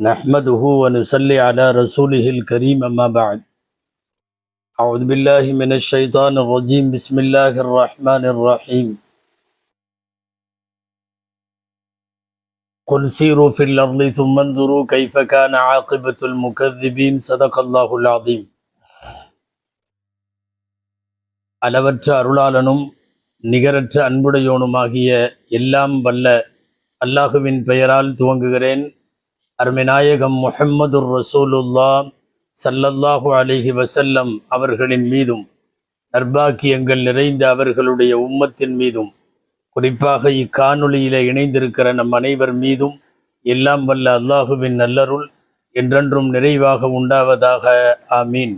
نحمده ونصلي على رسوله الكريم أما بعد أعوذ بالله من الشيطان الرجيم بسم الله الرحمن الرحيم قل سيروا في الأرض ثم انظروا كيف كان عاقبة المكذبين صدق الله العظيم அளவற்ற அருளாளனும் நிகரற்ற அன்புடையோனுமாகிய எல்லாம் வல்ல அல்லாஹுவின் பெயரால் துவங்குகிறேன் அருமைநாயகம் முஹம்மதுர் ரசூலுல்லா சல்லல்லாஹு அலிஹி வசல்லம் அவர்களின் மீதும் நர்பாக்கியங்கள் நிறைந்த அவர்களுடைய உம்மத்தின் மீதும் குறிப்பாக இக்காணொளியில இணைந்திருக்கிற நம் அனைவர் மீதும் எல்லாம் வல்ல அல்லாஹுவின் நல்லருள் என்றென்றும் நிறைவாக உண்டாவதாக. ஆமீன்.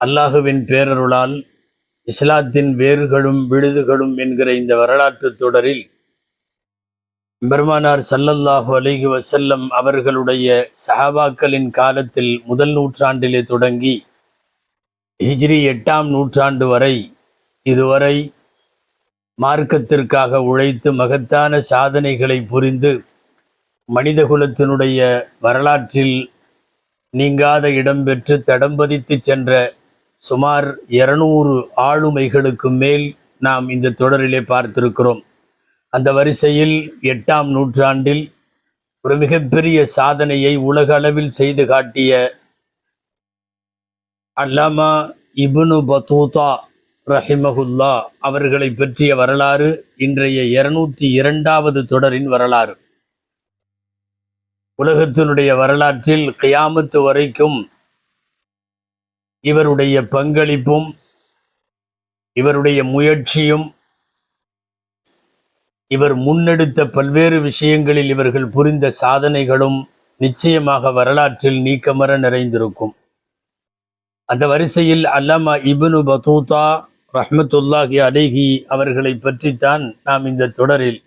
அல்லாஹுவின் பேரருளால் இஸ்லாத்தின் வேறுகளும் விழுதுகளும் என்கிற இந்த வரலாற்று தொடரில் பெருமானார் சல்லல்லாஹு அலிஹி வசல்லம் அவர்களுடைய சஹாபாக்களின் காலத்தில் முதல் நூற்றாண்டிலே தொடங்கி ஹிஜ்ரி எட்டாம் நூற்றாண்டு வரை இதுவரை மார்க்கத்திற்காக உழைத்து மகத்தான சாதனைகளை புரிந்து மனிதகுலத்தினுடைய வரலாற்றில் நீங்காத இடம் பெற்று தடம் பதித்து சென்ற சுமார் இருநூறு ஆளுமைகளுக்கு மேல் நாம் இந்த தொடரிலே பார்த்திருக்கிறோம். அந்த வரிசையில் எட்டாம் நூற்றாண்டில் ஒரு மிகப்பெரிய சாதனையை உலக அளவில் செய்து காட்டிய அல்லாமா இபுனு பத்தூதா ரஹிமகுல்லா அவர்களை பற்றிய வரலாறு இன்றைய இருநூத்தி இரண்டாவது தொடரின் வரலாறு. உலகத்தினுடைய வரலாற்றில் கியாமத்து வரைக்கும் இவருடைய பங்களிப்பும் இவருடைய முயற்சியும் இவர் முன்னெடுத்த பல்வேறு விஷயங்களில் இவர்கள் புரிந்த சாதனைகளும் நிச்சயமாக வரலாற்றில் நீக்கமர நிறைந்திருக்கும். அந்த வரிசையில் அல்லாமா இபுனு பதூதா ரஹ்மத்துல்லாஹி அலேஹி அவர்களை பற்றித்தான் நாம் இந்த தொடரில்.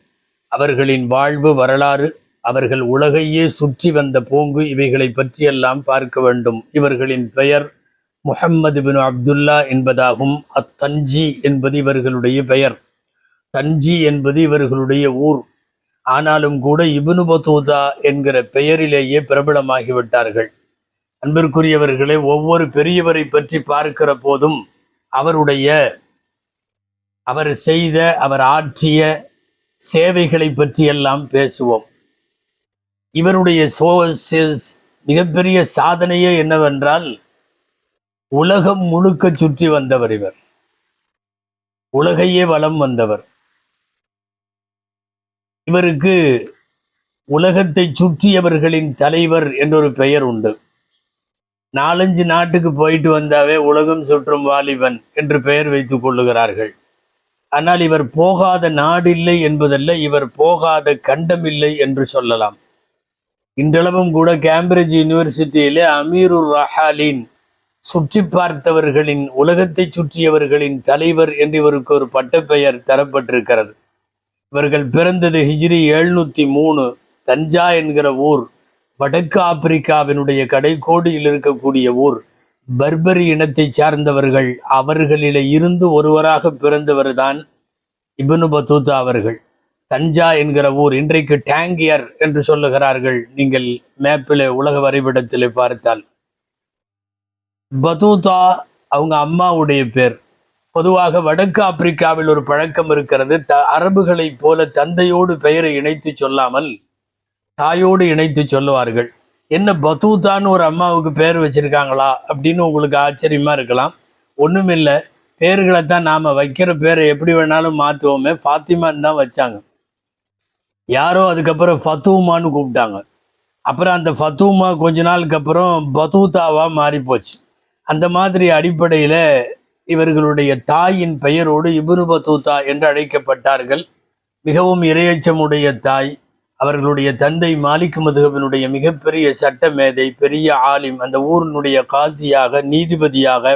அவர்களின் வாழ்வு வரலாறு அவர்கள் உலகையே சுற்றி வந்த போங்கு இவைகளை பற்றியெல்லாம் பார்க்க வேண்டும். இவர்களின் பெயர் முஹம்மது பின் அப்துல்லா என்பதாகும். அத்தஞ்சி என்பது இவர்களுடைய பெயர். தஞ்சி என்பது இவர்களுடைய ஊர். ஆனாலும் கூட இபுனு பத்தூதா என்கிற பெயரிலேயே பிரபலமாகிவிட்டார்கள். அன்பிற்குரியவர்களே ஒவ்வொரு பெரியவரை பற்றி பார்க்கிற போதும் அவருடைய அவர் செய்த அவர் ஆற்றிய சேவைகளை பற்றியெல்லாம் பேசுவோம். இவருடைய சோ மிகப்பெரிய சாதனையே என்னவென்றால் உலகம் முழுக்க சுற்றி வந்தவர் இவர். உலகையே வளம் வந்தவர். இவருக்கு உலகத்தை சுற்றியவர்களின் தலைவர் என்றொரு பெயர் உண்டு. நாலஞ்சு நாட்டுக்கு போயிட்டு வந்தாவே உலகம் சுற்றும் வாலிபன் என்று பெயர் வைத்துக் கொள்ளுகிறார்கள். ஆனால் இவர் போகாத நாடில்லை என்பதல்ல இவர் போகாத கண்டம் இல்லை என்று சொல்லலாம். இன்றளவும் கூட கேம்பிரிட்ஜ் யூனிவர்சிட்டியிலே அமீருர் ரஹாலின் சுற்றி பார்த்தவர்களின் உலகத்தை சுற்றியவர்களின் தலைவர் என்று இவருக்கு ஒரு பட்டப்பெயர் தரப்பட்டிருக்கிறது. இவர்கள் பிறந்தது ஹிஜ்ரி எழுநூத்தி மூணு தஞ்சா என்கிற ஊர் வடக்கு ஆப்பிரிக்காவினுடைய கடைக்கோடியில் இருக்கக்கூடிய ஊர். பர்பரி இனத்தை சார்ந்தவர்கள் அவர்களில இருந்து ஒருவராக பிறந்தவர் தான் இபனு பத்தூத்தா அவர்கள். தஞ்சா என்கிற ஊர் இன்றைக்கு டேங்கியர் என்று சொல்லுகிறார்கள். நீங்கள் மேப்பிலே உலக வரைபடத்திலே பார்த்தால். பதூதா அவங்க அம்மாவுடைய பேர். பொதுவாக வடக்கு ஆப்பிரிக்காவில் ஒரு பழக்கம் இருக்கிறது. த அரபுகளைப் போல தந்தையோடு பெயரை இணைத்து சொல்லாமல் தாயோடு இணைத்து சொல்லுவார்கள். என்ன பதூதான்னு ஒரு அம்மாவுக்கு பேர் வச்சிருக்காங்களா? அப்படின்னு உங்களுக்கு ஆச்சரியமாக இருக்கலாம். ஒன்றுமில்லை பேர்களை தான் நாம் வைக்கிற பேரை எப்படி வேணாலும் மாற்றுவோமே ஃபாத்திமான்னு தான் வச்சாங்க. யாரோ அதுக்கப்புறம் ஃபத்தூமான்னு கூப்பிட்டாங்க. அப்புறம் அந்த ஃபத்தூமா கொஞ்ச நாளுக்கு அப்புறம் பதூதாவாக மாறிப்போச்சு. அந்த மாதிரி அடிப்படையில் இவர்களுடைய தாயின் பெயரோடு இபுனு பத்தூத்தா என்று அழைக்கப்பட்டார்கள். மிகவும் இரையச்சமுடைய தாய் அவர்களுடைய தந்தை மாலிக் மதுகபினுடைய மிகப்பெரிய சட்ட மேதை பெரிய ஆலிம் அந்த ஊரினுடைய காசியாக நீதிபதியாக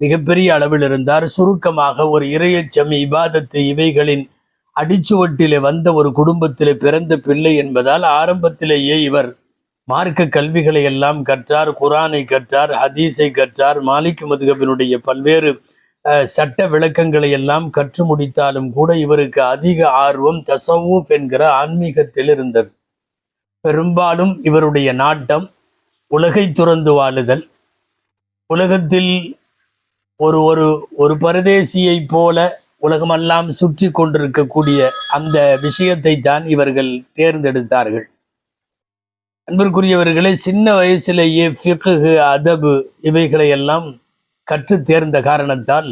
மிகப்பெரிய அளவில் இருந்தார். சுருக்கமாக ஒரு இரையச்சம் இபாதத்து இவைகளின் அடிச்சுவட்டிலே வந்த ஒரு குடும்பத்திலே பிறந்த பிள்ளை என்பதால் ஆரம்பத்திலேயே இவர் மார்க்க கல்விகளை எல்லாம் கற்றார் குரானை கற்றார் ஹதீஸை கற்றார் மாலிக் மதுகபினுடைய பல்வேறு சட்ட விளக்கங்களை எல்லாம் கற்று முடித்தாலும் கூட இவருக்கு அதிக ஆர்வம் தசவூஃப் என்கிற ஆன்மீகத்தில் இருந்தது. பெரும்பாலும் இவருடைய நாட்டம் உலகை துறந்து வாழுதல். உலகத்தில் ஒரு ஒரு ஒரு பரதேசியைப் போல உலகமெல்லாம் சுற்றி கொண்டிருக்கக்கூடிய அந்த விஷயத்தை தான் இவர்கள் தேர்ந்தெடுத்தார்கள். அன்பிற்குரியவர்களே சின்ன வயசிலேயே ஃபிக்ஹு அதபு இவைகளை எல்லாம் கற்றுத் தேர்ந்த காரணத்தால்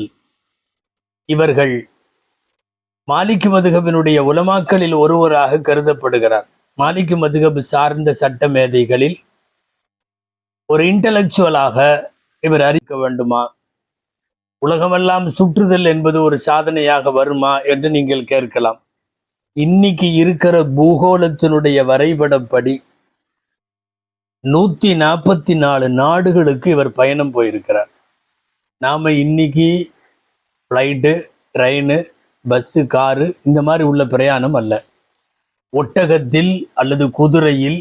இவர்கள் மாலிக்கு மதுகபினுடைய உலமாக்களில் ஒருவராக கருதப்படுகிறார். மாலிக்கு மதுகபு சார்ந்த சட்ட மேதைகளில் ஒரு இன்டலெக்சுவலாக இவர் அறிக்க வேண்டுமா? உலகமெல்லாம் சுற்றுதல் என்பது ஒரு சாதனையாக வருமா என்று நீங்கள் கேட்கலாம். இன்னைக்கு இருக்கிற பூகோளத்தினுடைய வரைபடப்படி நூற்றி நாற்பத்தி நாலு நாடுகளுக்கு இவர் பயணம் போயிருக்கிறார். நாம் இன்னைக்கு ஃப்ளைட்டு ட்ரெயின் பஸ்ஸு காரு இந்த மாதிரி உள்ள பிரயாணம் அல்ல. ஒட்டகத்தில் அல்லது குதிரையில்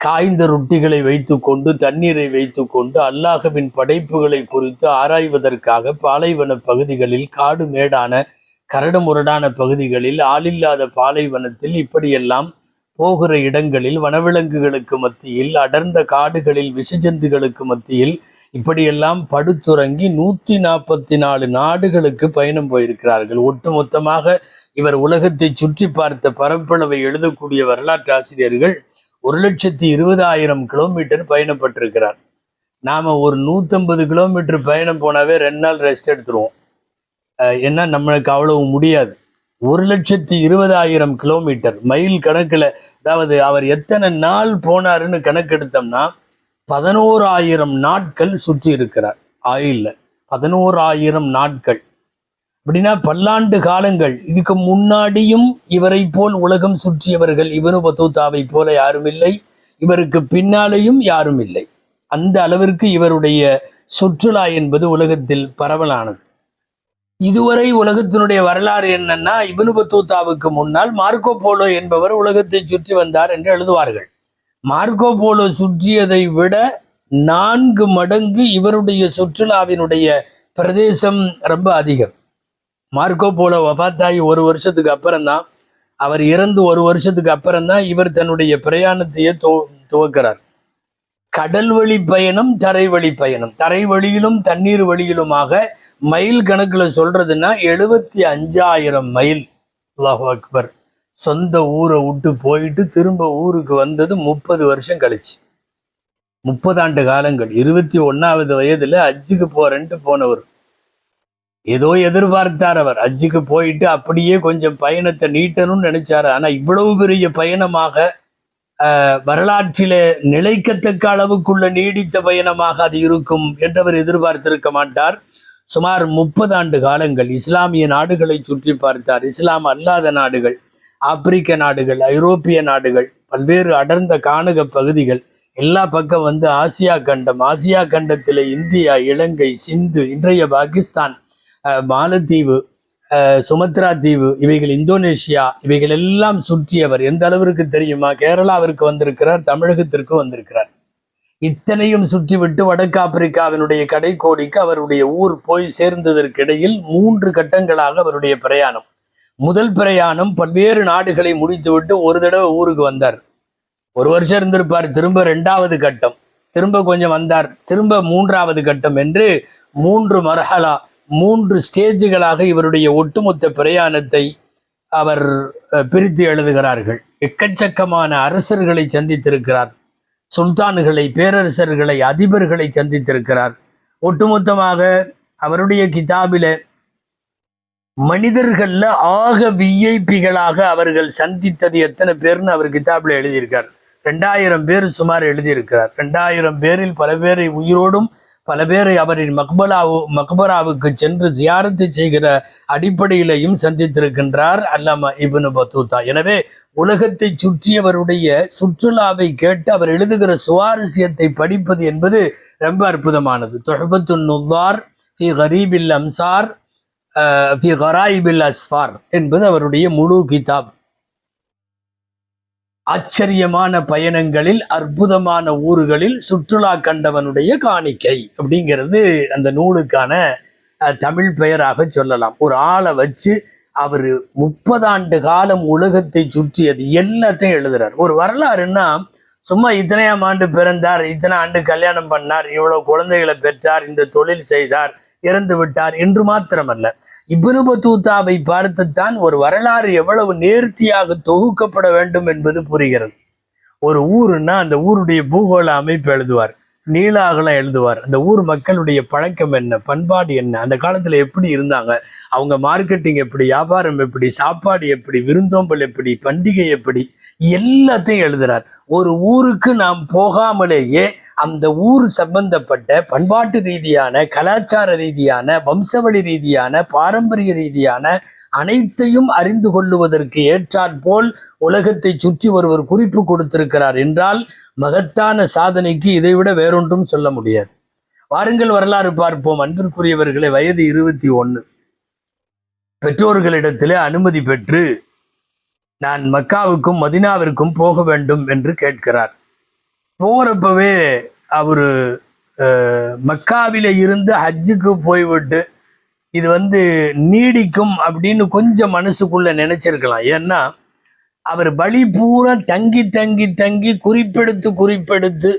காய்ந்த ரொட்டிகளை வைத்துக்கொண்டு தண்ணீரை வைத்துக்கொண்டு அல்லாஹவின் படைப்புகளை குறித்து ஆராய்வதற்காக பாலைவன பகுதிகளில் காடு மேடான கரடுமுரடான பகுதிகளில் ஆளில்லாத பாலைவனத்தில் இப்படியெல்லாம் போகிற இடங்களில் வனவிலங்குகளுக்கு மத்தியில் அடர்ந்த காடுகளில் விஷஜந்துகளுக்கு மத்தியில் இப்படியெல்லாம் படுத்துறங்கி நூற்றி நாற்பத்தி நாலு நாடுகளுக்கு பயணம் போயிருக்கிறார்கள். ஒட்டுமொத்தமாக இவர் உலகத்தை சுற்றி பார்த்த பரப்பளவை எழுதக்கூடிய வரலாற்று ஆசிரியர்கள் ஒரு லட்சத்தி இருபதாயிரம் கிலோமீட்டர் பயணப்பட்டிருக்கிறார். நாம் ஒரு நூற்றம்பது கிலோமீட்டர் பயணம் போனாவே ரெண்டு நாள் ரெஸ்ட் எடுத்துருவோம். ஏன்னா நம்மளுக்கு அவ்வளவு முடியாது. ஒரு லட்சத்தி இருபதாயிரம் கிலோமீட்டர். மைல் கணக்குல அதாவது அவர் எத்தனை நாள் போனாருன்னு கணக்கெடுத்தோம்னா பதினோராயிரம் நாட்கள் சுற்றி இருக்கிறார். ஆயில்ல. பதினோராயிரம் நாட்கள். அப்படின்னா பல்லாண்டு காலங்கள். இதுக்கு முன்னாடியும் இவரை போல் உலகம் சுற்றியவர்கள் இவனு பத்தூத்தாவை போல யாரும் இல்லை. இவருக்கு பின்னாலேயும் யாரும் இல்லை. அந்த அளவிற்கு இவருடைய சுற்றுலா என்பது உலகத்தில் பரவலானது. இதுவரை உலகத்தினுடைய வரலாறு என்னன்னா இபனு பத்தூத்தாவுக்கு முன்னால் மார்க்கோ போலோ என்பவர் உலகத்தை சுற்றி வந்தார் என்று எழுதுவார்கள். மார்க்கோ போலோ சுற்றியதை விட நான்கு மடங்கு இவருடைய சுற்றுலாவினுடைய பிரதேசம் ரொம்ப அதிகம். மார்க்கோ போலோ வஃபாத்தாகி ஒரு வருஷத்துக்கு அப்புறம்தான் அவர் இறந்து ஒரு வருஷத்துக்கு அப்புறம்தான் இவர் தன்னுடைய பிரயாணத்தையே துவ துவக்கிறார். கடல் வழி பயணம் தரை வழி பயணம். தரை வழியிலும் தண்ணீர் வழியிலுமாக மைல் கணக்குல சொல்றதுன்னா எழுபத்தி அஞ்சாயிரம் மைல். அல்லாஹு அக்பர். சொந்த ஊரை விட்டு போயிட்டு திரும்ப ஊருக்கு வந்தது முப்பது வருஷம் கழிச்சு. முப்பதாண்டு காலங்கள். இருபத்தி ஒன்னாவது வயதுல அஜ்ஜுக்கு போறேன்ட்டு போனவர். ஏதோ எதிர்பார்த்தார் அவர். அஜ்ஜுக்கு போயிட்டு அப்படியே கொஞ்சம் பயணத்தை நீட்டணும்னு நினைச்சாரு. ஆனா இவ்வளவு பெரிய பயணமாக ஆஹ், வரலாற்றிலே நிலைக்கத்தக்க அளவுக்குள்ள நீடித்த பயணமாக அது இருக்கும் என்றவர் எதிர்பார்த்திருக்க மாட்டார். சுமார் முப்பது ஆண்டு காலங்கள் இஸ்லாமிய நாடுகளை சுற்றி பார்த்தார். இஸ்லாம் அல்லாத நாடுகள் ஆப்பிரிக்க நாடுகள் ஐரோப்பிய நாடுகள் பல்வேறு அடர்ந்த காணக பகுதிகள் எல்லா பக்கம் வந்து ஆசியா கண்டம். ஆசியா கண்டத்தில் இந்தியா இலங்கை சிந்து இன்றைய பாகிஸ்தான் மாலத்தீவு சுமத்ரா தீவு இவைகள் இந்தோனேஷியா இவைகள் எல்லாம் சுற்றியவர். எந்த அளவிற்கு தெரியுமா? கேரளாவிற்கு வந்திருக்கிறார் தமிழகத்திற்கு வந்திருக்கிறார். இத்தனையும் சுற்றிவிட்டு வடக்கு ஆப்பிரிக்காவினுடைய கடைக்கோடிக்கு அவருடைய ஊர் போய் சேர்ந்ததற்கிடையில் மூன்று கட்டங்களாக அவருடைய பிரயாணம். முதல் பிரயாணம் பல்வேறு நாடுகளை முடித்துவிட்டு ஒரு தடவை ஊருக்கு வந்தார். ஒரு வருஷம் இருந்திருப்பார் திரும்ப ரெண்டாவது கட்டம். திரும்ப கொஞ்சம் வந்தார் திரும்ப மூன்றாவது கட்டம் என்று மூன்று மரஹலா மூன்று ஸ்டேஜுகளாக இவருடைய ஒட்டுமொத்த பிரயாணத்தை அவர் பிரித்து எழுதுகிறார்கள். எக்கச்சக்கமான அரசர்களை சந்தித்திருக்கிறார். சுல்தான்களை பேரரசர்களை அதிபர்களை சந்தித்திருக்கிறார். ஒட்டுமொத்தமாக அவருடைய கிதாபில மனிதர்கள்ல ஆக விஐபிகளாக அவர்கள் சந்தித்தது எத்தனை பேர்னு அவர் கிதாபில் எழுதியிருக்கார். ரெண்டாயிரம் பேர் சுமார் எழுதியிருக்கிறார். ரெண்டாயிரம் பேரில் பல பேரை உயிரோடும் பல பேர் அவரின் மக்பலாவு மக்பராவுக்கு சென்று ஜியாரத்து செய்கிற அடிப்படையிலையும் சந்தித்திருக்கின்றார் அல்லாமா இபின் பத்தூத்தா. எனவே உலகத்தை சுற்றியவருடைய சுற்றுலாவை கேட்டு அவர் எழுதுகிற சுவாரஸ்யத்தை படிப்பது என்பது ரொம்ப அற்புதமானது. தொஹபத்து நுவார் ஃபி கரீபில் அம்சார் ஃபி கராயிபில் அஸ்ஃபார் என்பது அவருடைய முழு கிதாப். ஆச்சரியமான பயணங்களில் அற்புதமான ஊர்களில் சுற்றுலா கண்டவனுடைய காணிக்கை அப்படிங்கிறது அந்த நூலுக்கான தமிழ் பெயராக சொல்லலாம். ஒரு ஆளை வச்சு அவர் முப்பதாண்டு காலம் உலகத்தை சுற்றியது எல்லாத்தையும் எழுதுறார். ஒரு வரலாறுன்னா சும்மா இத்தனையாம் ஆண்டு பிறந்தார் இத்தனை ஆண்டு கல்யாணம் பண்ணார் இவ்வளோ குழந்தைகளை பெற்றார் இந்த தொழில் செய்தார் இறந்து விட்டார் என்று மாத்திரமல்ல. இப்னு பத்தூத்தாவை பார்த்துத்தான் ஒரு வரலாறு எவ்வளவு நேர்த்தியாக தொகுக்கப்பட வேண்டும் என்பது புரிகிறது. ஒரு ஊருன்னா அந்த ஊருடைய பூகோள அமைப்பு எழுதுவார். நீளாகலாம் எழுதுவார். அந்த ஊர் மக்களுடைய பழக்கம் என்ன? பண்பாடு என்ன? அந்த காலத்தில் எப்படி இருந்தாங்க? அவங்க மார்க்கெட்டிங் எப்படி? வியாபாரம் எப்படி? சாப்பாடு எப்படி? விருந்தோம்பல் எப்படி? பண்டிகை எப்படி? எல்லாத்தையும் எழுதுறார். ஒரு ஊருக்கு நாம் போகாமலேயே அந்த ஊர் சம்பந்தப்பட்ட பண்பாட்டு ரீதியான கலாச்சார ரீதியான வம்சவழி ரீதியான பாரம்பரிய ரீதியான அனைத்தையும் அறிந்து கொள்ளுவதற்கு ஏற்றாற்போல் உலகத்தை சுற்றி ஒருவர் குறிப்பு கொடுத்திருக்கிறார் என்றால் மகத்தான சாதனைக்கு இதைவிட வேறொன்றும் சொல்ல முடியாது. வாருங்கள் வரலாறு பார்ப்போம். அன்பிற்குரியவர்களை வயது இருபத்தி ஒன்று பெற்றோர்களிடத்திலே அனுமதி பெற்று நான் மக்காவுக்கும் மதினாவிற்கும் போக வேண்டும் என்று கேட்கிறார். போகிறப்பவே அவர் மக்காவில் மக்காவில இருந்து ஹஜ்ஜுக்கு போய்விட்டு இது வந்து நீடிக்கும் அப்படின்னு கொஞ்சம் மனசுக்குள்ள நினைச்சிருக்கலாம். ஏன்னா அவர் வழி பூரா தங்கி தங்கி தங்கி குறிப்பெடுத்து குறிப்பெடுத்து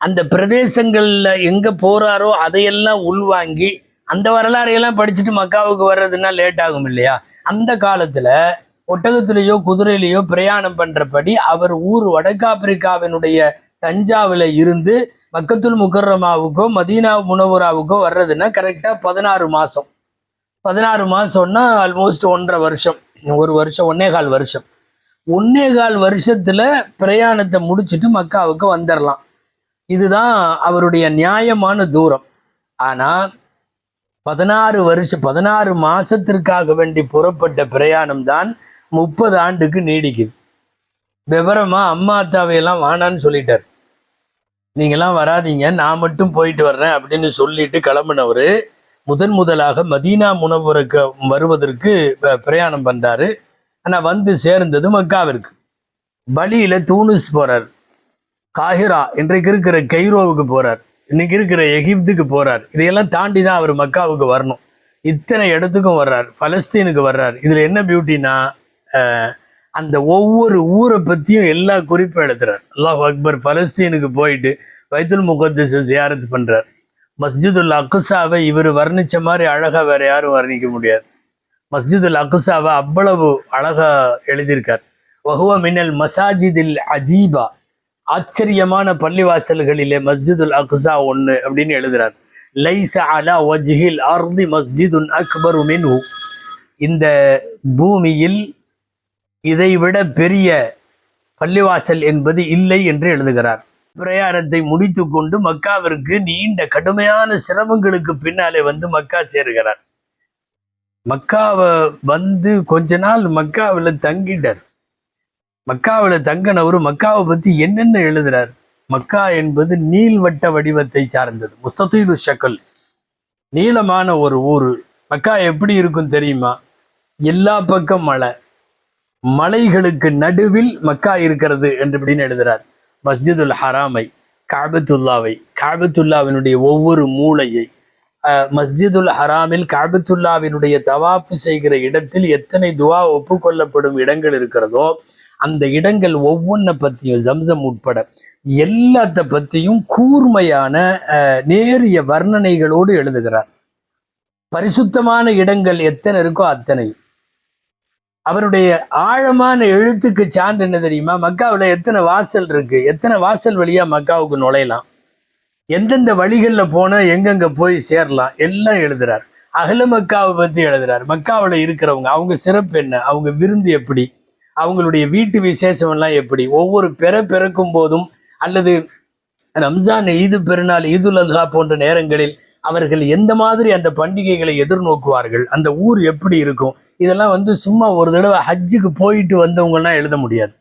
அந்த பிரதேசங்களில் எங்கே போகிறாரோ அதையெல்லாம் உள்வாங்கி அந்த வரலாறையெல்லாம் படிச்சுட்டு மக்காவுக்கு வர்றதுன்னா லேட் ஆகும் இல்லையா? அந்த காலத்தில் ஒட்டகத்திலேயோ குதிரையிலேயோ பிரயாணம் பண்ணுறபடி அவர் ஊர் வடக்கு ஆப்பிரிக்காவினுடைய தஞ்சாவில் இருந்து மக்கத்துல் முக்கரமாவுக்கோ மதீனா முனவராவுக்கோ வர்றதுன்னா கரெக்டாக பதினாறு மாதம் பதினாறு மாதம்னா ஆல்மோஸ்ட் ஒன்றரை வருஷம். ஒரு வருஷம் ஒன்னே கால் வருஷம். ஒன்னே கால் வருஷத்தில் பிரயாணத்தை முடிச்சுட்டு மக்காவுக்கு வந்துடலாம் இதுதான் அவருடைய நியாயமான தூரம். ஆனால் பதினாறு வருஷம் பதினாறு மாதத்திற்காக வேண்டி புறப்பட்ட பிரயாணம் தான் முப்பது ஆண்டுக்கு நீடிக்குது. விவரமாக அம்மா அத்தாவையெல்லாம் வானான்னு சொல்லிட்டார். நீங்கள்லாம் வராதீங்க நான் மட்டும் போயிட்டு வர்றேன் அப்படின்னு சொல்லிட்டு கிளம்புனவர் முதன் முதலாக மதீனா முனவருக்கு வருவதற்கு பிரயாணம் பண்ணுறாரு ஆனால் வந்து சேர்ந்தது மக்காவிற்கு. வழியில் தூனிஸ் போகிறார் காஹிரா இன்றைக்கு இருக்கிற கைரோவுக்கு போகிறார் இன்னைக்கு இருக்கிற எகிப்துக்கு போகிறார் இதையெல்லாம் தாண்டி தான் அவர் மக்காவுக்கு வரணும். இத்தனை இடத்துக்கும் வர்றார். பலஸ்தீனுக்கு வர்றார். இதில் என்ன பியூட்டினா அந்த ஒவ்வொரு ஊரை பற்றியும் எல்லா குறிப்பும் எழுதுறார் அல்லாஹ் அக்பர் பலஸ்தீனுக்கு போயிட்டு வைத்துல் முகத்தஸை ஜியாரத் பண்ணுறார் மஸ்ஜிதுல் அக்குசாவை இவர் வர்ணிச்ச மாதிரி அழகாக வேறு யாரும் வர்ணிக்க முடியாது. மஸ்ஜிதுல் அக்குசாவை அவ்வளவு அழகாக எழுதியிருக்கார். வஹுவ மின்னல் மசாஜிதில் அஜீபா. ஆச்சரியமான பள்ளிவாசல்களிலே மஸ்ஜிதுல் அக்ஸா ஒன்று அப்படின்னு எழுதுறார். லைச அலா வஜ்ஹில் அர்தி மஸ்ஜிதுன் அக்பரு மின்ஹு. இந்த பூமியில் இதைவிட பெரிய பள்ளிவாசல் என்பது இல்லை என்று எழுதுகிறார். பிரயாணத்தை முடித்து கொண்டு மக்காவிற்கு நீண்ட கடுமையான சிரமங்களுக்கு பின்னாலே வந்து மக்கா சேருகிறார். மக்காவை வந்து கொஞ்ச நாள் மக்காவில் தங்கிட்டார். மக்காவில் தங்கினவர் மக்காவை பத்தி என்னென்ன எழுதுறார்? மக்கா என்பது நீள்வட்ட வடிவத்தை சார்ந்தது. முஸ்தீலு ஷக்கல் நீளமான ஒரு ஊர். மக்கா எப்படி இருக்கும் தெரியுமா? எல்லா பக்கம் மலை மலைகளுக்கு நடுவில் மக்கா இருக்கிறது என்று இப்படின்னு எழுதுறார். மஸ்ஜிதுல் ஹராமை காபத்துல்லாவை காபத்துல்லாவினுடைய ஒவ்வொரு மூலையை அஹ், மஸ்ஜிதுல் ஹராமில் காபத்துல்லாவினுடைய தவாப்பு செய்கிற இடத்தில் எத்தனை துவா ஒப்புக்கொள்ளப்படும் இடங்கள் இருக்கிறதோ அந்த இடங்கள் ஒவ்வொன்றை பற்றியும் ஜம்சம் உட்பட எல்லாத்த பற்றியும் கூர்மையான அஹ், நேரிய வர்ணனைகளோடு எழுதுகிறார். பரிசுத்தமான இடங்கள் எத்தனை இருக்கோ அத்தனை. அவருடைய ஆழமான எழுத்துக்கு சான்று என்ன தெரியுமா? மக்காவில் எத்தனை வாசல் இருக்கு? எத்தனை வாசல் வழியா மக்காவுக்கு நுழையலாம்? எந்தெந்த வழிகளில் போனால் எங்கெங்க போய் சேரலாம்? எல்லாம் எழுதுறார். அகல மக்காவை பற்றி எழுதுறார். மக்காவில் இருக்கிறவங்க அவங்க சிறப்பு என்ன? அவங்க விருந்து எப்படி? அவங்களுடைய வீட்டு விசேஷம் எல்லாம் எப்படி? ஒவ்வொரு பிற பிறக்கும் போதும் அல்லது ரம்ஜான் ஈது பெருநாள் ஈதுல் அல்ஹா போன்ற நேரங்களில் அவர்கள் எந்த மாதிரி அந்த பண்டிகைகளை எதிர்நோக்குவார்கள்? அந்த ஊர் எப்படி இருக்கும்? இதெல்லாம் வந்து சும்மா ஒரு தடவை ஹஜ்ஜுக்கு போயிட்டு வந்தவங்கலாம் எழுத முடியாது.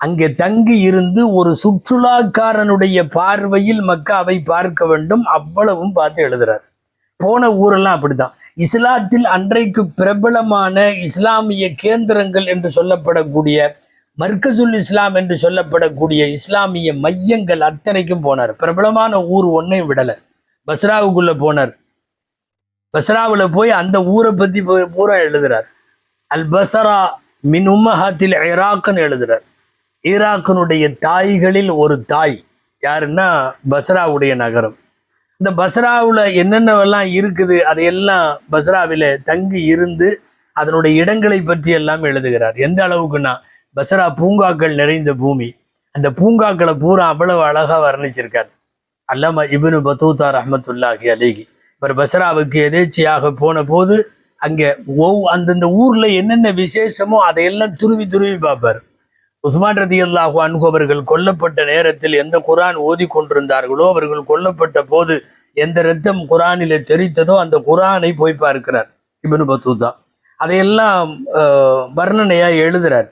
அங்கே தங்கி இருந்து ஒரு சுற்றுலாக்காரனுடைய பார்வையில் மக்காவை பார்க்க வேண்டும். அவ்வளவும் பார்த்து எழுதுறார். போன ஊரெல்லாம் அப்படிதான் இஸ்லாத்தில் அன்றைக்கு பிரபலமான இஸ்லாமிய கேந்திரங்கள் என்று சொல்லப்படக்கூடிய மர்கசுல் இஸ்லாம் என்று சொல்லப்படக்கூடிய இஸ்லாமிய மையங்கள் அத்தனைக்கும் போனார். பிரபலமான ஊர் ஒன்றையும் விடலை. பஸ்ராவுக்குள்ள போனார். பஸ்ராவில் போய் அந்த ஊரை பற்றி பூ- பூரா எழுதுறார். அல் பசரா மின் உம்மஹாத்தில் ஈராக்குன்னு எழுதுறார். ஈராக்கினுடைய தாய்களில் ஒரு தாய். யாருன்னா பஸ்ராவுடைய நகரம். இந்த பஸ்ராவில் என்னென்னவெல்லாம் இருக்குது அதையெல்லாம் பஸ்ராவில் தங்கி இருந்து அதனுடைய இடங்களை பற்றி எல்லாம் எழுதுகிறார். எந்த அளவுக்குன்னா பஸ்ரா பூங்காக்கள் நிறைந்த பூமி. அந்த பூங்காக்களை பூரா அவ்வளவு அழகாக வர்ணிச்சிருக்கார். அல்லாம இபின் பத்தூத்தா ரஹமத்துல்லாஹி அலிகி இவர் பஸ்ராவுக்கு எதேச்சியாக போன போது அங்கே ஒவ் அந்தந்த ஊர்ல என்னென்ன விசேஷமோ அதையெல்லாம் துருவி துருவி பார்ப்பார். உஸ்மான் ரதி அல்லாஹு அன்கு அவர்கள் கொல்லப்பட்ட நேரத்தில் எந்த குரான் ஓதி கொண்டிருந்தார்களோ அவர்கள் கொல்லப்பட்ட போது எந்த ரத்தம் குரானில் தெரித்ததோ அந்த குரானை போய் பார்க்கிறார் இபின் பத்தூதா அதையெல்லாம் ஆஹ், வர்ணனையா எழுதுறார்.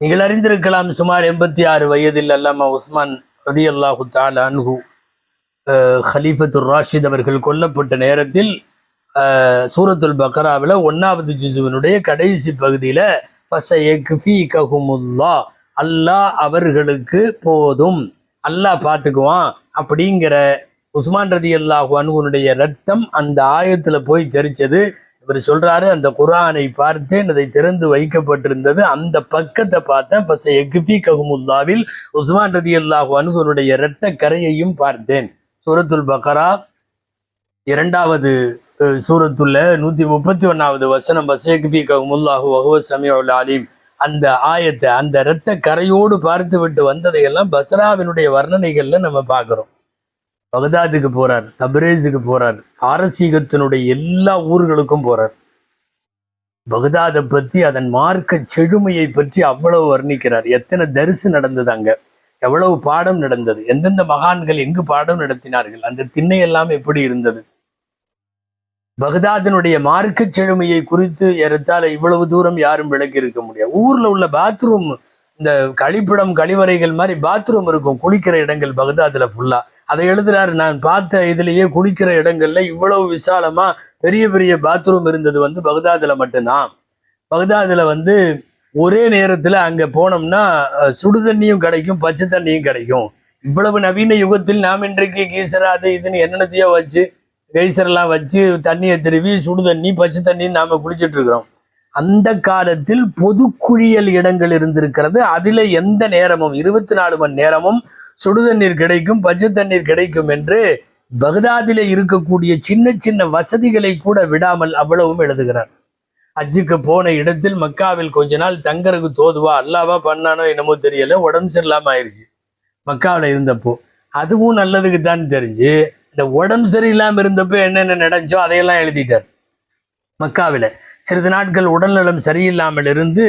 நீங்கள் அறிந்திருக்கலாம் சுமார் எண்பத்தி ஆறு வயதில் அல்லாமா உஸ்மான் ரதி அல்லாஹு தால் அன்ஹு ஆஹ், ராஷித் அவர்கள் கொல்லப்பட்ட நேரத்தில் சூரத்துல் பக்ராவில் ஒன்னாவது ஜிசுவனுடைய கடைசி பகுதியில ஃபசயக்ஃபீகஹுமுல்லா அல்லாஹ் அவர்களுக்கு போதும். அல்லாஹ் பார்த்துக்குவான். அப்படிங்கிற உஸ்மான் ரதி அல்லாஹு அனுகுனுடைய ரத்தம் அந்த ஆயத்தில் போய் தெரிச்சது இவர் சொல்றாரு அந்த குர்ஆனை பார்த்தேன் அதை திறந்து வைக்கப்பட்டிருந்தது. அந்த பக்கத்தை பார்த்தேன். ஃபசயக்ஃபீகஹுமுல்லாவில் உஸ்மான் ரதி அல்லாஹு அனுகனுடைய இரத்த கரையையும் பார்த்தேன். சூரத்துல் பக்ரா இரண்டாவது சூரத்துல சூரத்துள்ள நூத்தி முப்பத்தி ஒன்னாவது வசனம் வசேக்பி ககுமுல்லாஹு வகுவ சமியுல் அலீம். அந்த ஆயத்தை அந்த இரத்த கரையோடு பார்த்து விட்டு வந்ததையெல்லாம் பஸ்ராவினுடைய வர்ணனைகள்ல நம்ம பார்க்குறோம். பகதாதுக்கு போறார் தபரேஸுக்கு போறார் பாரசீகத்தினுடைய எல்லா ஊர்களுக்கும் போறார். பகதாதை பத்தி அதன் மார்க்க செழுமையை பற்றி அவ்வளவு வர்ணிக்கிறார். எத்தனை தரிசு நடந்தது அங்க? எவ்வளவு பாடம் நடந்தது? எந்தெந்த மகான்கள் எங்கு பாடம் நடத்தினார்கள்? அந்த திண்ணை எல்லாம் எப்படி இருந்தது? பகதாதினுடைய மார்க்க செழுமையை குறித்து ஏறத்தாழ இவ்வளவு தூரம் யாரும் விளக்கி இருக்க முடியாது. ஊர்ல உள்ள பாத்ரூம் இந்த கழிப்பிடம் கழிவறைகள் மாதிரி பாத்ரூம் இருக்கும். குளிக்கிற இடங்கள் பகதாதுல ஃபுல்லா அதை எழுதுறாரு. நான் பார்த்த இதுலயே குளிக்கிற இடங்கள்ல இவ்வளவு விசாலமா பெரிய பெரிய பாத்ரூம் இருந்தது வந்து பகதாதுல மட்டும்தான். பகதாதுல வந்து ஒரே நேரத்துல அங்க போனோம்னா சுடு தண்ணியும் கிடைக்கும் பச்சை தண்ணியும் கிடைக்கும். இவ்வளவு நவீன யுகத்தில் நாம் இன்றைக்கு கீசரா அது இதுன்னு என்னென்னத்தையோ வச்சு கெய்சரெல்லாம் வச்சு தண்ணியை திருவி சுடு தண்ணி பச்சை தண்ணின்னு நாம குளிச்சிட்டு இருக்கிறோம். அந்த காலத்தில் பொது குழியல் இடங்கள் இருந்திருக்கிறது. அதில் எந்த நேரமும் இருபத்தி நாலு மணி நேரமும் சுடு தண்ணீர் கிடைக்கும் பச்சை தண்ணீர் கிடைக்கும் என்று பகதாதிலே இருக்கக்கூடிய சின்ன சின்ன வசதிகளை கூட விடாமல் அவ்வளவும் எழுதுகிறார். ஹஜ்ஜுக்கு போன இடத்தில் மக்காவில் கொஞ்ச நாள் தங்கறதுக்கு தோதுவா அல்லாவா பண்ணானோ என்னமோ தெரியல உடம்பு சரியில்லாம ஆயிடுச்சு மக்காவில் இருந்தப்போ அதுவும் நல்லதுக்கு தான் தெரிஞ்சு இந்த உடம்பு சரியில்லாம இருந்தப்போ என்னென்ன நடந்துச்சோ அதையெல்லாம் எழுதிட்டார். மக்காவில் சிறிது நாட்கள் உடல்நலம் சரியில்லாமல் இருந்து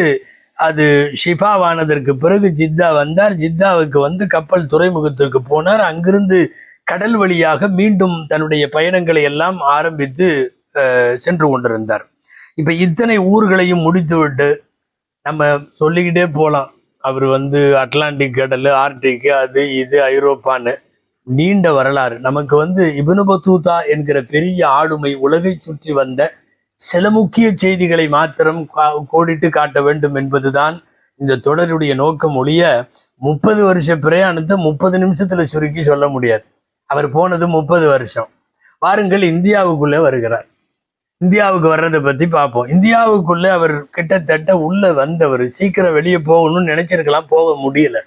அது ஷிஃபாவானதற்கு பிறகு ஜித்தா வந்தார். ஜித்தாவுக்கு வந்து கப்பல் துறைமுகத்திற்கு போனார். அங்கிருந்து கடல் வழியாக மீண்டும் தன்னுடைய பயணங்களை எல்லாம் ஆரம்பித்து சென்று கொண்டிருந்தார். இப்போ இத்தனை ஊர்களையும் முடித்துவிட்டு நம்ம சொல்லிக்கிட்டே போகலாம் அவர் வந்து அட்லாண்டிக் கடல் ஆர்டிக் அது இது ஐரோப்பான்னு நீண்ட வரலாறு. நமக்கு வந்து இப்னு பத்தூதா என்கிற பெரிய ஆளுமை உலகை சுற்றி வந்த சில முக்கிய செய்திகளை மாத்திரம் கோடிட்டு காட்ட வேண்டும் என்பதுதான் இந்த தொடருடைய நோக்கம் ஒழிய முப்பது வருஷ பிரயாணத்தை முப்பது நிமிஷத்துல சுருக்கி சொல்ல முடியாது. அவர் போனது முப்பது வருஷம். வாருங்கள் இந்தியாவுக்குள்ளே வருகிறார். இந்தியாவுக்கு வர்றதை பத்தி பார்ப்போம் இந்தியாவுக்குள்ள அவர் கிட்டத்தட்ட உள்ள வந்தவர் சீக்கிரம் வெளியே போகணும்னு நினைச்சிருக்கலாம் போக முடியல.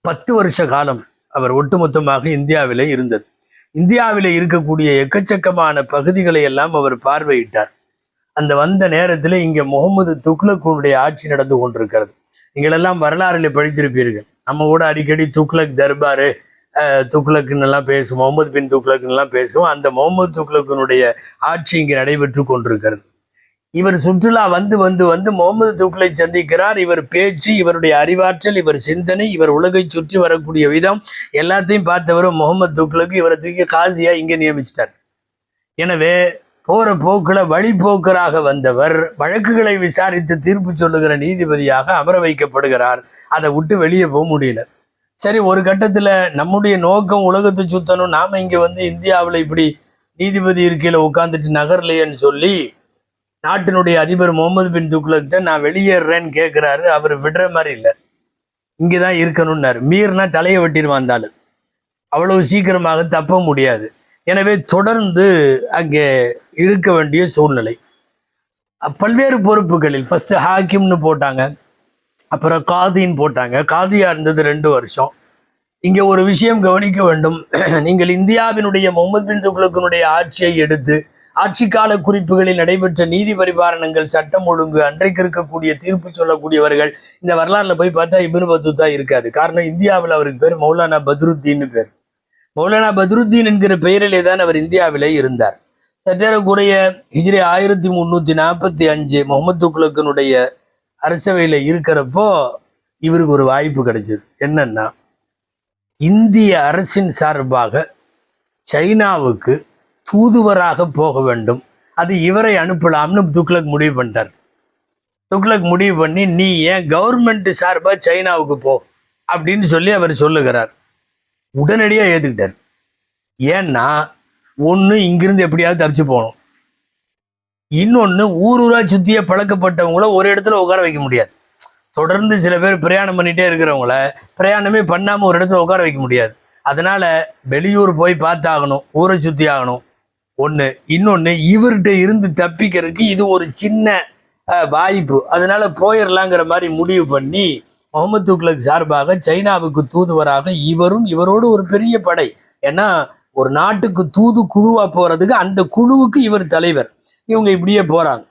பத்து வருஷ காலம் அவர் ஒட்டுமொத்தமாக இந்தியாவிலே இருந்தது. இந்தியாவில் இருக்கக்கூடிய எக்கச்சக்கமான பகுதிகளை எல்லாம் அவர் பார்வையிட்டார். அந்த வந்த நேரத்தில் இங்கே முகமது துக்ளக்குடைய ஆட்சி நடந்து கொண்டிருக்கிறது. நீங்களெல்லாம் வரலாறுல படித்திருப்பீர்கள். நம்ம கூட அடிக்கடி துக்ளக் தர்பாரு அஹ், பேசும் முகமது பின் துக்ளக்குன்னெல்லாம் பேசுவோம். அந்த முகமது துக்லக்குனுடைய ஆட்சி இங்கே நடைபெற்று கொண்டிருக்கிறது. இவர் சுற்றுலா வந்து வந்து வந்து முகமது துக்ளை சந்திக்கிறார். இவர் பேச்சு இவருடைய அறிவாற்றல் இவர் சிந்தனை இவர் உலகை சுற்றி வரக்கூடிய விதம் எல்லாத்தையும் பார்த்தவரும் முகமது துக்ளக்கு இவரை தூக்கி காசியா இங்கே நியமிச்சிட்டார். எனவே போகிற போக்கில் வழிபோக்கராக வந்தவர் வழக்குகளை விசாரித்து தீர்ப்பு சொல்லுகிற நீதிபதியாக அமர வைக்கப்படுகிறார். அதை விட்டு வெளியே போக முடியல. சரி ஒரு கட்டத்தில் நம்முடைய நோக்கம் உலகத்தை சுத்தணும். நாம் இங்கே வந்து இந்தியாவில் இப்படி நீதிபதி இருக்கையில் உட்காந்துட்டு நகர்லையேன்னு சொல்லி நாட்டினுடைய அதிபர் முகமது பின் துக்ளக்கிட்ட நான் வெளியேறேன்னு கேட்குறாரு அவர் விடுற மாதிரி இல்லை. இங்கே தான் இருக்கணும்னாரு. மீறினா தலையை வெட்டிடுவான் அந்த அவ்வளவு சீக்கிரமாக தப்ப முடியாது. எனவே தொடர்ந்து அங்கே இருக்க வேண்டிய சூழ்நிலை. பல்வேறு பொறுப்புகளில் ஃபஸ்ட்டு ஹாக்கிம்னு போட்டாங்க. அப்புறம் காதின்னு போட்டாங்க. காதியாக இருந்தது ரெண்டு வருஷம். இங்கே ஒரு விஷயம் கவனிக்க வேண்டும். நீங்கள் இந்தியாவினுடைய முகமது பின் துக்ளக்கினுடைய ஆட்சியை எடுத்து ஆட்சி கால குறிப்புகளில் நடைபெற்ற நீதி பரிபாலனங்கள் சட்டம் ஒழுங்கு அன்றைக்கு இருக்கக்கூடிய தீர்ப்பு சொல்லக்கூடியவர்கள் இந்த வரலாறுல போய் பார்த்தா இபிரு பத்து தான் இருக்காது காரணம் இந்தியாவில் அவருக்கு பேர் மௌலானா பத்ருத்தீன் பேர். மௌலானா பத்ருத்தீன் என்கிற பெயரிலே தான் அவர் இந்தியாவிலே இருந்தார். சற்றேறக்குறைய ஹிஜ்ரி ஆயிரத்தி முன்னூத்தி நாற்பத்தி அஞ்சு முகமது துக்ளக்கினுடைய அரசவையில இருக்கிறப்போ இவருக்கு ஒரு வாய்ப்பு கிடைச்சது. என்னன்னா இந்திய அரசின் சார்பாக சைனாவுக்கு தூதுவராக போக வேண்டும். அது இவரை அனுப்பலாம்னு துக்ளக் முடிவு பண்ணிட்டார். துக்ளக் முடிவு பண்ணி நீ ஏன் கவர்மெண்ட் சார்பாக சைனாவுக்கு போ அப்படின்னு சொல்லி அவர் சொல்லுகிறார். உடனடியாக ஏற்றுக்கிட்டார் ஏன்னா ஒன்று இங்கிருந்து எப்படியாவது தப்பிச்சு போகணும். இன்னொன்று ஊர் ஊராக சுற்றியே பழக்கப்பட்டவங்கள ஒரு இடத்துல உட்கார வைக்க முடியாது. தொடர்ந்து சில பேர் பிரயாணம் பண்ணிகிட்டே இருக்கிறவங்கள பிரயாணமே பண்ணாமல் ஒரு இடத்துல உட்கார வைக்க முடியாது. அதனால் வெளியூர் போய் பார்த்தாகணும் ஊரை சுற்றி ஆகணும். ஒன்று இன்னொன்று இவர்கிட்ட இருந்து தப்பிக்கிறதுக்கு இது ஒரு சின்ன வாய்ப்பு. அதனால் போயிடலாங்கிற மாதிரி முடிவு பண்ணி முகமது துக்ளக் சார்பாக சைனாவுக்கு தூதுவராக இவரும் இவரோடு ஒரு பெரிய படை. ஏன்னா ஒரு நாட்டுக்கு தூது குழுவா போறதுக்கு அந்த குழுவுக்கு இவர் தலைவர். இவங்க இப்படியே போறாங்க.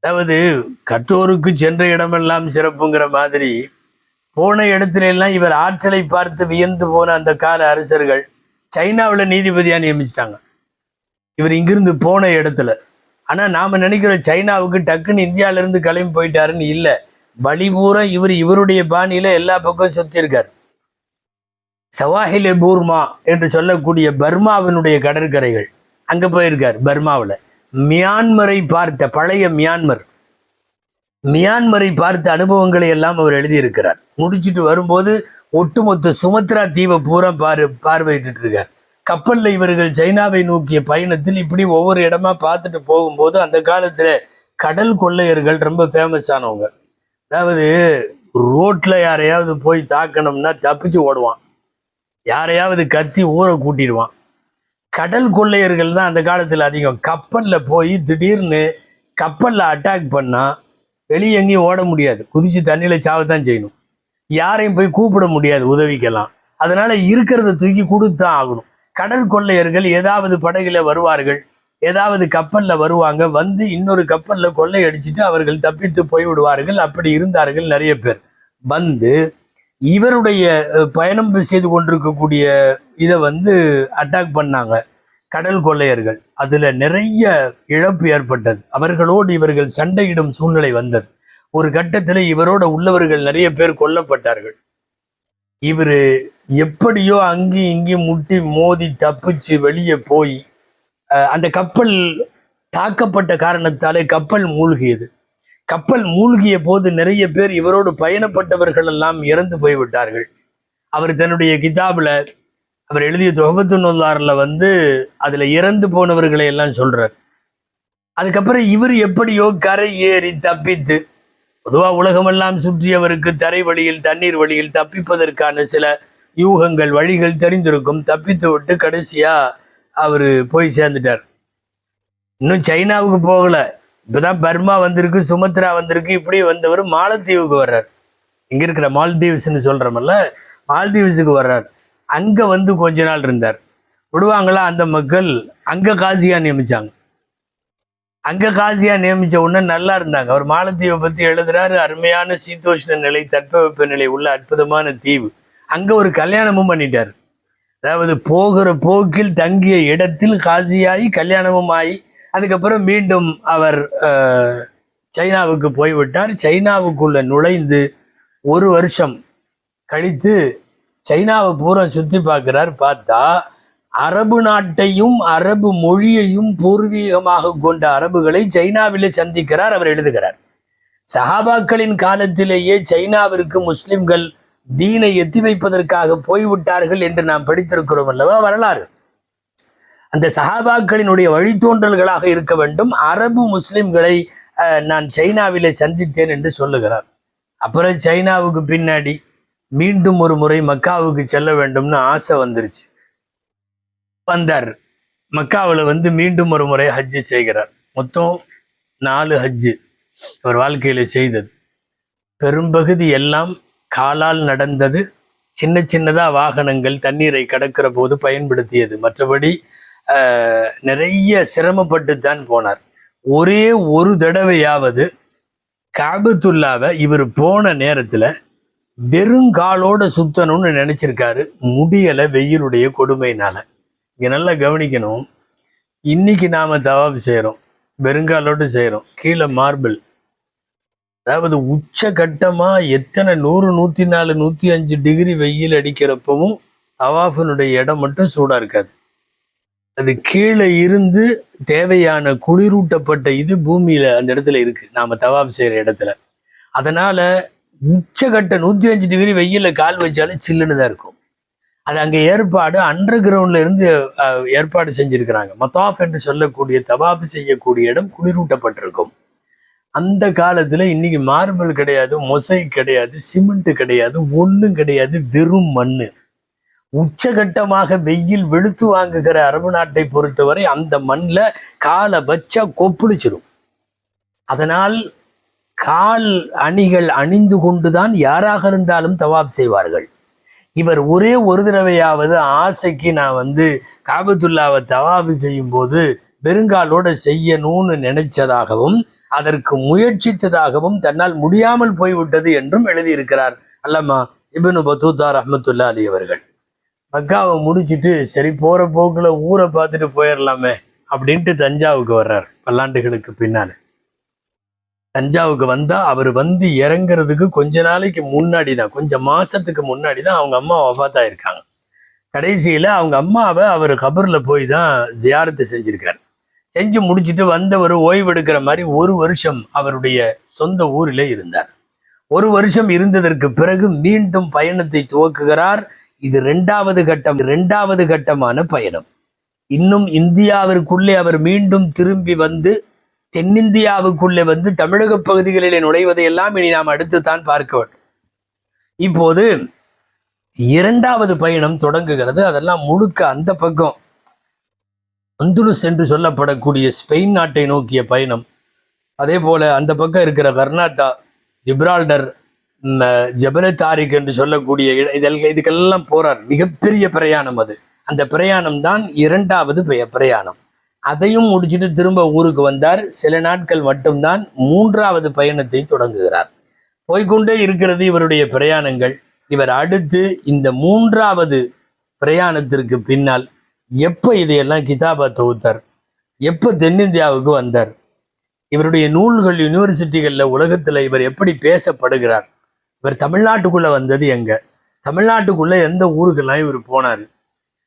அதாவது கற்றோருக்கு சென்ற இடமெல்லாம் சிறப்புங்கிற மாதிரி போன இடத்துல எல்லாம் இவர் ஆற்றலை பார்த்து வியந்து போன அந்த கால அரசர்கள் சைனாவில் நீதிபதியாக நியமிச்சிட்டாங்க. இவர் இங்கிருந்து போன இடத்துல. ஆனால் நாம் நினைக்கிற சைனாவுக்கு டக்குன்னு இந்தியாவிலேருந்து கிளம்பி போயிட்டாருன்னு இல்லை. வழி இவர் இவருடைய பாணியில எல்லா பக்கம் சுத்தி இருக்கார் சவாஹிலே பூர்மா என்று சொல்லக்கூடிய பர்மாவினுடைய கடற்கரைகள் அங்க போயிருக்கார் பர்மாவில். மியான்மரை பார்த்த பழைய மியான்மர். மியான்மரை பார்த்த அனுபவங்களை எல்லாம் அவர் எழுதியிருக்கிறார். முடிச்சிட்டு வரும்போது ஒட்டுமொத்த சுமத்ரா தீவை பூரா பார் பார்வையிட்டு இருக்கார் கப்பல்ல இவர்கள் சைனாவை நோக்கிய பயணத்தில் இப்படி ஒவ்வொரு இடமா பார்த்துட்டு போகும்போது அந்த காலத்துல கடல் கொள்ளையர்கள் ரொம்ப ஃபேமஸ் ஆனவங்க. அதாவது ரோட்ல யாரையாவது போய் தாக்கணும்னா தப்பிச்சு ஓடுவான். யாரையாவது கத்தி ஊரை கூட்டிடுவான். கடல் கொள்ளையர்கள் தான் அந்த காலத்தில் அதிகம். கப்பலில் போய் திடீர்னு கப்பலில் அட்டாக் பண்ணால் வெளியே எங்கேயும் ஓட முடியாது. குதிச்சு தண்ணியில் சாவத்தான் செய்யணும். யாரையும் போய் கூப்பிட முடியாது உதவிக்கெல்லாம். அதனால் இருக்கிறத தூக்கி கொடுத்தான் ஆகணும். கடல் கொள்ளையர்கள் ஏதாவது படகுல வருவார்கள். ஏதாவது கப்பல்ல வருவாங்க வந்து இன்னொரு கப்பல்ல கொள்ளை அடிச்சுட்டு அவர்கள் தப்பித்து போய் விடுவார்கள் அப்படி இருந்தார்கள் நிறைய பேர். வந்து இவருடைய பயணம் செய்து கொண்டிருக்கக்கூடிய இதை வந்து அட்டாக் பண்ணாங்க கடல் கொள்ளையர்கள். அதில் நிறைய இழப்பு ஏற்பட்டது. அவர்களோடு இவர்கள் சண்டையிடும் சூழ்நிலை வந்தது. ஒரு கட்டத்தில் இவரோட உள்ளவர்கள் நிறைய பேர் கொல்லப்பட்டார்கள். இவர் எப்படியோ அங்கேயும் இங்கேயும் முட்டி மோதி தப்பிச்சு வெளியே போய் அந்த கப்பல் தாக்கப்பட்ட காரணத்தாலே கப்பல் மூழ்கியது. கப்பல் மூழ்கிய போது நிறைய பேர் இவரோடு பயணப்பட்டவர்கள் எல்லாம் இறந்து போய்விட்டார்கள். அவர் தன்னுடைய கிதாபில் அவர் எழுதிய தொகபத்து நொல்லாரில் வந்து அதுல இறந்து போனவர்களை எல்லாம் சொல்கிறார் அதுக்கப்புறம் இவர் எப்படியோ கரை ஏறி தப்பித்து பொதுவா உலகமெல்லாம் சுற்றியவருக்கு தரை வழியில் தண்ணீர் வழியில் தப்பிப்பதற்கான சில யூகங்கள் வழிகள் தெரிந்திருக்கும் தப்பித்து விட்டு கடைசியா அவர் போய் சேர்ந்துட்டார். இன்னும் சைனாவுக்கு போகலை. இப்போ தான் பர்மா வந்திருக்கு சுமத்ரா வந்திருக்கு இப்படி வந்தவர் மாலத்தீவுக்கு வர்றார். இங்கே இருக்கிற மால்தீவ்ஸ்ன்னு சொல்கிறோமல்ல மால்தீவ்ஸுக்கு வர்றார். அங்கே வந்து கொஞ்ச நாள் இருந்தார். விடுவாங்களா அந்த மக்கள்? அங்கே காசியாக நியமித்தாங்க அங்கே காசியாக நியமித்த உடனே நல்லா இருந்தாங்க. அவர் மாலத்தீவை பற்றி எழுதுறாரு. அருமையான சீதோஷ்ண நிலை தட்பவெப்ப நிலை உள்ள அற்புதமான தீவு. அங்கே ஒரு கல்யாணமும் பண்ணிட்டார். அதாவது போகிற போக்கில் தங்கிய இடத்தில் காசியாகி கல்யாணமும் ஆகி அதுக்கப்புறம் மீண்டும் அவர் சைனாவுக்கு போய்விட்டார். சைனாவுக்குள்ள நுழைந்து ஒரு வருஷம் கழித்து சைனாவை பூரா சுற்றி பார்க்குறார். பார்த்தா அரபு நாட்டையும் அரபு மொழியையும் பூர்வீகமாக கொண்ட அரபுகளை சைனாவிலே சந்திக்கிறார் அவர் எழுதுகிறார். சஹாபாக்களின் காலத்திலேயே சைனாவிற்கு முஸ்லிம்கள் தீனை எத்தி வைப்பதற்காக போய்விட்டார்கள் என்று நாம் படித்திருக்கிறோம் அல்லவா வரலாறு? அந்த சஹாபாக்களினுடைய வழித்தோன்றல்களாக இருக்க வேண்டும். அரபு முஸ்லிம்களை அஹ், நான் சைனாவிலே சந்தித்தேன் என்று சொல்லுகிறார். அப்புறம் சைனாவுக்கு பின்னாடி மீண்டும் ஒரு முறை மக்காவுக்கு செல்ல வேண்டும்னு ஆசை வந்துருச்சு. வந்தார். மக்காவில் வந்து மீண்டும் ஒரு முறை ஹஜ்ஜு செய்கிறார். மொத்தம் நாலு ஹஜ்ஜு அவர் வாழ்க்கையில செய்தது. பெரும்பகுதி எல்லாம் காலால் நடந்தது சின்ன சின்னதாக வாகனங்கள் தண்ணீரை கடக்கிற போது பயன்படுத்தியது. மற்றபடி நிறைய சிரமப்பட்டு தான் போனார். ஒரே ஒரு தடவையாவது காபத்துல்லாவை இவர் போன நேரத்தில் வெறுங்காலோட சுத்தணும்னு நினச்சிருக்காரு. முடியலை வெயிலுடைய கொடுமையினால். இங்கே நல்லா கவனிக்கணும். இன்னைக்கு நாம் தவாப் செய்கிறோம் வெறுங்காலோடு செய்கிறோம் கீழே மார்பிள் அதாவது உச்சகட்டமாக எத்தனை நூறு நூற்றி நாலு நூற்றி அஞ்சு டிகிரி வெயில் அடிக்கிறப்பவும் தவாஃபினுடைய இடம் மட்டும் சூடாக இருக்காது. அது கீழே இருந்து தேவையான குளிரூட்டப்பட்ட இது பூமியில் அந்த இடத்துல இருக்குது நாம் தவாப் செய்கிற இடத்துல. அதனால் உச்சகட்ட நூற்றி அஞ்சு டிகிரி வெயில்ல கால் வச்சாலும் சில்லுன்னு தான் இருக்கும். அது அங்கே ஏற்பாடு அண்டர் கிரவுண்ட்ல இருந்து ஏற்பாடு செஞ்சிருக்கிறாங்க. மத்தாஃப் என்று சொல்லக்கூடிய தவாப்பு செய்யக்கூடிய இடம் குளிரூட்டப்பட்டிருக்கும். அந்த காலத்துல இன்னைக்கு மார்பிள் கிடையாது மொசை கிடையாது சிமெண்ட் கிடையாது ஒன்றும் கிடையாது வெறும் மண் உச்சகட்டமாக வெயில் வெளுத்து வாங்குகிற அரபு நாட்டை பொறுத்தவரை அந்த மண்ணில் காலை வச்சா கொப்புளிச்சிடும் அதனால் கால் அணிகள் அணிந்து கொண்டுதான் யாராக இருந்தாலும் தவாப் செய்வார்கள். இவர் ஒரே ஒரு தடவையாவது ஆசைக்கு நான் வந்து காபத்துல்லாவை தவாபு செய்யும் போது பெருங்காலோட செய்யணும்னு நினைச்சதாகவும் அதற்கு முயற்சித்ததாகவும் தன்னால் முடியாமல் போய்விட்டது என்றும் எழுதியிருக்கிறார் அல்லம்மா இபின் பத்தூத்தா ரஹ்மத்துல்லா அலி அவர்கள். மக்காவை முடிச்சிட்டு சரி போற போக்குல ஊரை பார்த்துட்டு போயிடலாமே அப்படின்ட்டு தஞ்சாவுக்கு வர்றார் பல்லாண்டுகளுக்கு பின்னால். தஞ்சாவுக்கு வந்தா அவர் வந்து இறங்குறதுக்கு கொஞ்ச நாளைக்கு முன்னாடி தான் கொஞ்சம் மாசத்துக்கு முன்னாடி தான் அவங்க அம்மா வஃபாத்தா இருக்காங்க கடைசியில அவங்க அம்மாவை அவர் கபரில் போய் தான் ஜியாரத்து செஞ்சுருக்காரு. செஞ்சு முடிச்சிட்டு வந்தவர் ஓய்வெடுக்கிற மாதிரி ஒரு வருஷம் அவருடைய சொந்த ஊரிலே இருந்தார். ஒரு வருஷம் இருந்ததற்கு பிறகு மீண்டும் பயணத்தை துவக்குகிறார். இது ரெண்டாவது கட்டம் ரெண்டாவது கட்டமான பயணம். இன்னும் இந்தியாவிற்குள்ளே அவர் மீண்டும் திரும்பி வந்து தென்னிந்தியாவுக்குள்ளே வந்து தமிழக பகுதிகளிலே நுழைவதை எல்லாம் இனி நாம் அடுத்து தான் பார்க்க வேண்டும். இப்போது இரண்டாவது பயணம் தொடங்குகிறது. அதெல்லாம் முழுக்க அந்த பக்கம். அந்துலுஸ் என்று சொல்லப்படக்கூடிய ஸ்பெயின் நாட்டை நோக்கிய பயணம். அதே போல் அந்த பக்கம் இருக்கிற கர்நாடகா ஜிப்ரால்டர் ம், ஜபல தாரிக் என்று சொல்லக்கூடிய இட- இதுக்கெல்லாம் போறார். மிகப்பெரிய பிரயாணம் அது. அந்த பிரயாணம் தான் இரண்டாவது பிரயாணம். அதையும் முடிச்சுட்டு திரும்ப ஊருக்கு வந்தார். சில நாட்கள் மட்டும்தான் மூன்றாவது பயணத்தை தொடங்குகிறார். போய்க்கொண்டே இருக்கிறது இவருடைய பிரயாணங்கள். இவர் அடுத்து இந்த மூன்றாவது பிரயாணத்திற்கு பின்னால் எப்போ இதையெல்லாம் கிதாபா தொகுத்தார்? எப்போ தென்னிந்தியாவுக்கு வந்தார்? இவருடைய நூல்கள் யூனிவர்சிட்டிகளில் உலகத்தில் இவர் எப்படி பேசப்படுகிறார்? இவர் தமிழ்நாட்டுக்குள்ளே வந்தது எங்க? தமிழ்நாட்டுக்குள்ளே எந்த ஊருக்கெல்லாம் இவர் போனார்?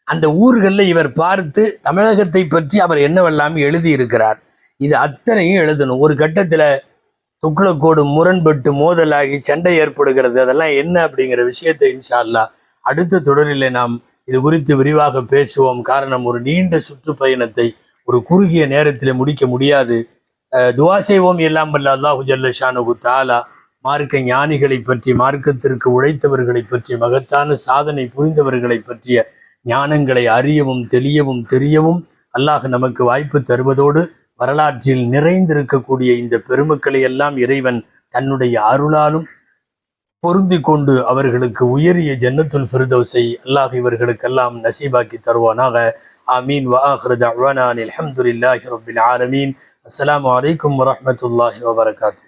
அந்த ஊர்களில் இவர் பார்த்து தமிழகத்தை பற்றி அவர் என்னவெல்லாம் எழுதியிருக்கிறார்? இது அத்தனையும் எழுதணும். ஒரு கட்டத்தில் துக்ளக்கோடு முரண்பட்டு மோதலாகி சண்டை ஏற்படுகிறது. அதெல்லாம் என்ன அப்படிங்கிற விஷயத்தை இன்ஷா அடுத்த தொடரிலே நாம் இது குறித்து விரிவாக பேசுவோம். காரணம் ஒரு நீண்ட சுற்றுப்பயணத்தை ஒரு குறுகிய நேரத்தில் முடிக்க முடியாது. துவா செய்வோம் எல்லாம் வல்ல அல்லாஹு ஜல்ல ஷானுகு தாலா மார்க்க ஞானிகளை பற்றி மார்க்கத்திற்கு உழைத்தவர்களை பற்றி மகத்தான சாதனை புரிந்தவர்களை பற்றிய ஞானங்களை அறியவும் தெளியவும் தெரியவும் அல்லாஹ் நமக்கு வாய்ப்பு தருவதோடு வரலாற்றில் நிறைந்திருக்கக்கூடிய இந்த பெருமக்களை எல்லாம் இறைவன் தன்னுடைய அருளாலும் பொருந்தி கொண்டு அவர்களுக்கு உயரிய ஜன்னத்துல் ஃபிர்தௌஸை அல்லாஹ் இவர்களுக்கெல்லாம் நசீபாக்கி தருவானாக. ஆமீன். வாஹ்ரத் தஅவானா அலமதுல்லாஹி ஹம்துலில்லாஹி ஆலமீன். அஸ்லாம் வலைக்கம் வரமத்துல்லாஹி வபரகாத்து